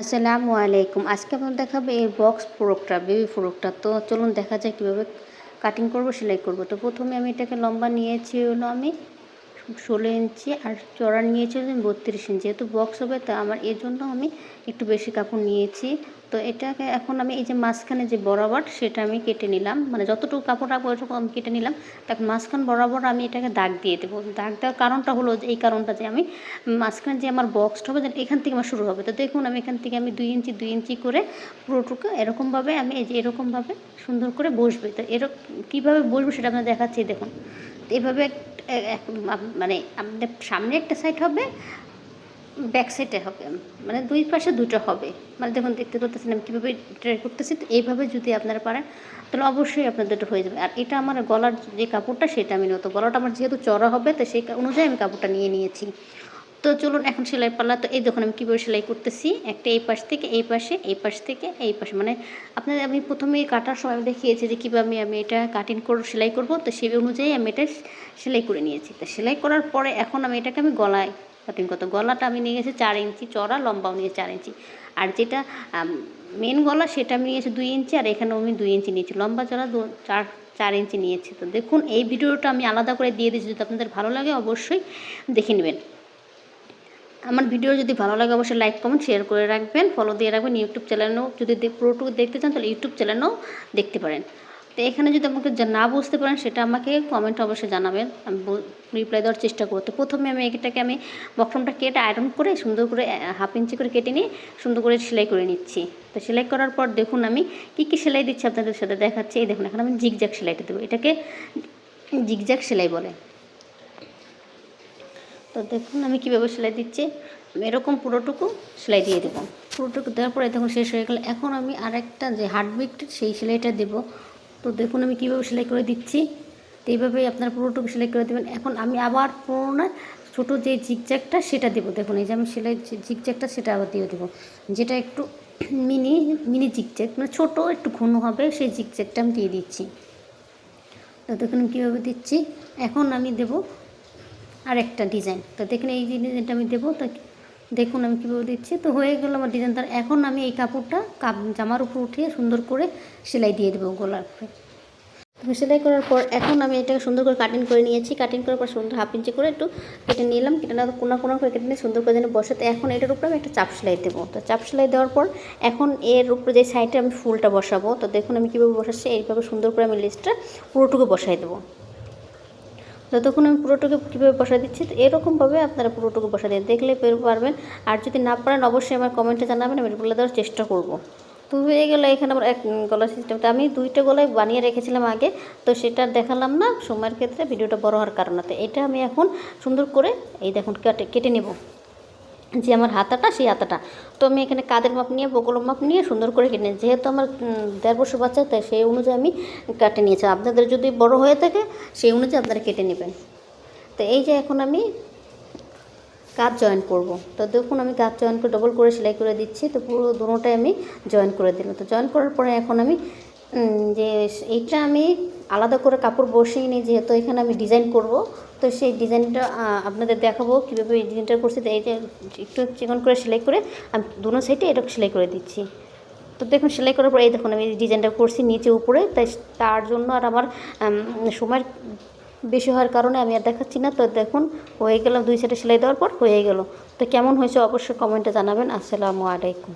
আসসালামু আলাইকুম। আজকে আপনার দেখাবো এই বক্স ফ্রকটা বেবি ফ্রকটা। তো চলুন দেখা যায় কীভাবে কাটিং করব, সেলাই করব। তো প্রথমে আমি এটাকে লম্বা নিয়েছি হলো আমি ষোলো ইঞ্চি আর চড়া নিয়েছি হলো আমি বত্রিশ ইঞ্চি। যেহেতু বক্স হবে, তা আমার এর জন্য আমি একটু বেশি কাপড় নিয়েছি। তো এটাকে এখন আমি এই যে মাঝখানে যে বরাবর সেটা আমি কেটে নিলাম। মানে যতটুকু কাপড় রাখব, ওইটুকু আমি কেটে নিলাম। তখন মাঝখান বরাবর আমি এটাকে দাগ দিয়ে দেবো। দাগ দেওয়ার কারণটা হলো যে, এই কারণটা যে আমি মাঝখানে যে আমার বক্সটা হবে এখান থেকে আমার শুরু হবে। তো দেখুন, আমি এখান থেকে আমি দুই ইঞ্চি দুই ইঞ্চি করে পুরোটুকু এরকমভাবে আমি এই যে এরকমভাবে সুন্দর করে বসবে। তো এরকম কীভাবে বসবো সেটা আপনার দেখাচ্ছি, দেখুন। এভাবে মানে আমাদের সামনে একটা সাইড হবে ব্যাক সাইডে হবে। মানে দুই পাশে দুটো হবে। মানে দেখুন, দেখতে পাচ্ছেন আমি কীভাবে ট্রাই করতেছি, তো এইভাবে যদি আপনারা পারেন, তাহলে অবশ্যই আপনাদের দুটো হয়ে যাবে। আর এটা আমার গলার যে কাপড়টা, সেটা আমি নতো গলাটা আমার যেহেতু চড়া হবে, তো সেই অনুযায়ী আমি কাপড়টা নিয়ে নিয়েছি। তো চলুন, এখন সেলাই পাল্লা তো এই দেখুন, আমি কীভাবে সেলাই করতেছি। একটা এই পাশ থেকে এই পাশে, এই পাশ থেকে এই পাশে। মানে আপনাদের আমি প্রথমে কাটার সময় আমি দেখিয়েছি যে কীভাবে আমি এটা কাটিং করে, সেলাই করব। তো সেই অনুযায়ী আমি এটা সেলাই করে নিয়েছি। তো সেলাই করার পরে এখন আমি এটাকে আমি গলায় কাটিং করতে গলাটা আমি নিয়ে গেছি চার ইঞ্চি চড়া লম্বাও নিয়ে চার ইঞ্চি। আর যেটা মেন গলা, সেটা আমি নিয়েছি দুই ইঞ্চি, আর এখানেও আমি দুই ইঞ্চি নিয়েছি। লম্বা চড়া দু, চার চার ইঞ্চি নিয়েছি। তো দেখুন, এই ভিডিওটা আমি আলাদা করে দিয়ে দিয়েছি। যদি আপনাদের ভালো লাগে, অবশ্যই দেখে নেবেন। আমার ভিডিও যদি ভালো লাগে, অবশ্যই লাইক কমেন্ট শেয়ার করে রাখবেন। ফলো দিয়ে রাখবেন ইউটিউব চ্যানেলও যদি পুরোটুকু দেখতে চান, তাহলে ইউটিউব চ্যানেলও দেখতে পারেন। তো এখানে যদি আমাকে না বুঝতে পারেন, সেটা আমাকে কমেন্ট অবশ্যই জানাবেন। আমি রিপ্লাই দেওয়ার চেষ্টা করতে প্রথমে আমি এটাকে আমি বক্রমটা কেটে আয়রন করে সুন্দর করে হাফ ইঞ্চি করে কেটে নিয়ে সুন্দর করে সেলাই করে নিচ্ছি। তো সেলাই করার পর দেখুন আমি কী কী সেলাই দিচ্ছি আপনাদের সাথে দেখাচ্ছি। এই দেখুন, এখন আমি জিগজ্যাগ সেলাইটা দেবো। এটাকে জিগজ্যাগ সেলাই বলে। তো দেখুন, আমি কীভাবে সেলাই দিচ্ছি। এরকম পুরোটুকু সেলাই দিয়ে দেবো। পুরোটুকু দেওয়ার পরে দেখুন, শেষ হয়ে গেল। এখন আমি আরেকটা যে হার্ডবিট সেই সেলাইটা দেবো। তো দেখুন, আমি কীভাবে সেলাই করে দিচ্ছি। তো এইভাবেই আপনারা পুরোটুকু সেলাই করে দেবেন। এখন আমি আবার পুরোনো ছোটো যে জিগজ্যাগটা সেটা দেবো। দেখুন, এই যে আমি সেলাই জিগজ্যাগটা সেটা আবার দিয়ে দেবো। যেটা একটু মিনি মিনি জিগজ্যাগ মানে ছোটো একটু ঘন হবে, সেই জিগজ্যাগটা আমি দিয়ে দিচ্ছি। তো দেখুন কীভাবে দিচ্ছি। এখন আমি দেবো আর একটা ডিজাইন তো দেখুন, এই ডিজাইনটা আমি দেবো, তো দেখুন আমি কীভাবে দিচ্ছি। তো হয়ে গেল আমার ডিজাইন তার এখন আমি এই কাপড়টা কাপ, জামার উপর উঠিয়ে সুন্দর করে সেলাই দিয়ে দেবো গোলার সেলাই করার পর এখন আমি এটাকে সুন্দর করে কাটিং করে নিয়েছি। কাটিং করার পর সুন্দর হাফ ইঞ্চি করে একটু কেটে নিলাম। কেটে নেওয়া কোনা কোনা করে কেটে নিয়ে সুন্দর করে যেন বসে তো এখন এটার উপরে আমি একটা চাপ সেলাই দেবো। তো চাপ সেলাই দেওয়ার পর এখন এর উপরে যে সাইডে আমি ফুলটা বসাবো, তো দেখুন আমি কীভাবে বসাচ্ছি। এইভাবে সুন্দর করে আমি লিস্টটা পুরোটুকু বসাই দেবো। যতক্ষণ আমি পুরোটুকু কীভাবে বসা দিচ্ছি তো এরকমভাবে আপনারা পুরোটুকু বসা দিয়ে দেখলে পারবেন। আর যদি না পারেন, অবশ্যই আমার কমেন্টে জানাবেন, আমি বলে দেওয়ার চেষ্টা করব। তো হয়ে গেলো এখানে আমার এক গলার সিস্টেমটা আমি দুইটা গলায় বানিয়ে রেখেছিলাম আগে, তো সেটা দেখালাম না। সময়ের ক্ষেত্রে ভিডিওটা বড় হওয়ার কারণে। তো এটা আমি এখন সুন্দর করে এই দেখুন, কেটে কেটে নেব। যে আমার হাতাটা, সেই হাতাটা। তো আমি এখানে কাদের মাপ নিয়ে বগল মাপ নিয়ে সুন্দর করে কেটে যেহেতু আমার দেড় বছর বাচ্চা, তাই সেই অনুযায়ী আমি কেটে নিয়েছি। আপনাদের যদি বড় হয়ে থাকে, সেই অনুযায়ী আপনারা কেটে নেবেন। তো এই যে এখন আমি কাজ জয়েন করব। তো দেখুন, আমি কাজ জয়েন করে ডবল করে সেলাই করে দিচ্ছি। তো পুরো দুটোটাই আমি জয়েন করে দিলাম। তো জয়েন করার পরে এখন আমি যে এইটা আমি আলাদা করে কাপড় বসিয়ে নিই, যেহেতু এখানে আমি ডিজাইন করব। তো সেই ডিজাইনটা আপনাদের দেখাবো কীভাবে এই ডিজাইনটা করছি। তো এই যে একটু চিকন করে সেলাই করে আমি দুনো সাইডে এটা সেলাই করে দিচ্ছি। তো দেখুন, সেলাই করার পর এই দেখুন, আমি ডিজাইনটা করছি নিচে উপরে। তাই তার জন্য আর আমার সময়ের বেশি হওয়ার কারণে আমি আর দেখাচ্ছি না। তো দেখুন, হয়ে গেল দুই সাইডে সেলাই দেওয়ার পর হয়ে গেল। তো কেমন হয়েছে অবশ্যই কমেন্টে জানাবেন। আসসালামু আলাইকুম।